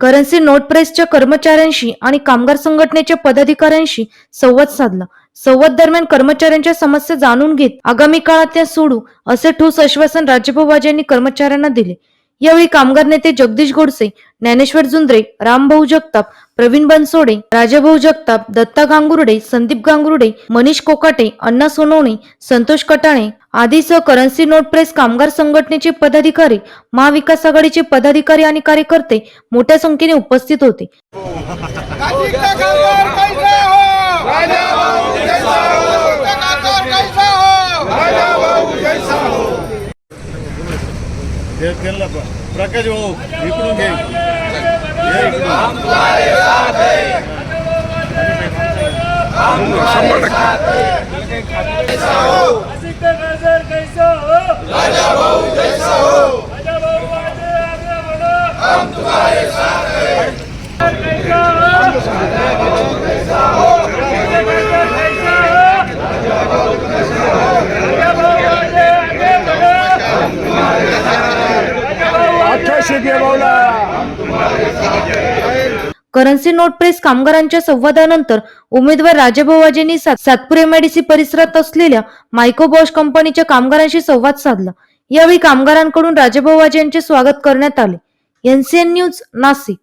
Currency note प्रेसच्या कर्मचाऱ्यांशी आणि कामगार संघटनेच्या पदाधिकाऱ्यांशी संवाद साधला. संवाद दरम्यान कर्मचाऱ्यांच्या समस्या जाणून घेत आगामी काळात त्या सोडू असे ठोस आश्वासन राजभाऊ यांनी कर्मचाऱ्यांना दिले. यावेळी कामगार नेते जगदीश गोडसे ज्ञानेश्वर जुंद्रे रामभाऊ जगताप प्रवीण बनसोडे राजाभाऊ जगताप दत्ता गांगुर्डे संदीप गांगुर्डे मनीष कोकाटे अण्णा सोनवणे संतोष कटाणे आदीसह करन्सी नोट प्रेस कामगार संघटनेचे पदाधिकारी महाविकास आघाडीचे पदाधिकारी आणि कार्यकर्ते मोठ्या संख्येने उपस्थित होते. हो, हो. त्यांना प- प्रकाश भाऊ इकडून घे. करन्सी नोट प्रेस कामगारांच्या संवादानंतर उमेदवार राजाभाऊ वाजेंनी सात- परिसरात असलेल्या मायको बॉश कंपनीच्या कामगारांशी संवाद साधला. यावेळी कामगारांकडून राजाभाऊ यांचे स्वागत करण्यात आले. NCN news Nashik.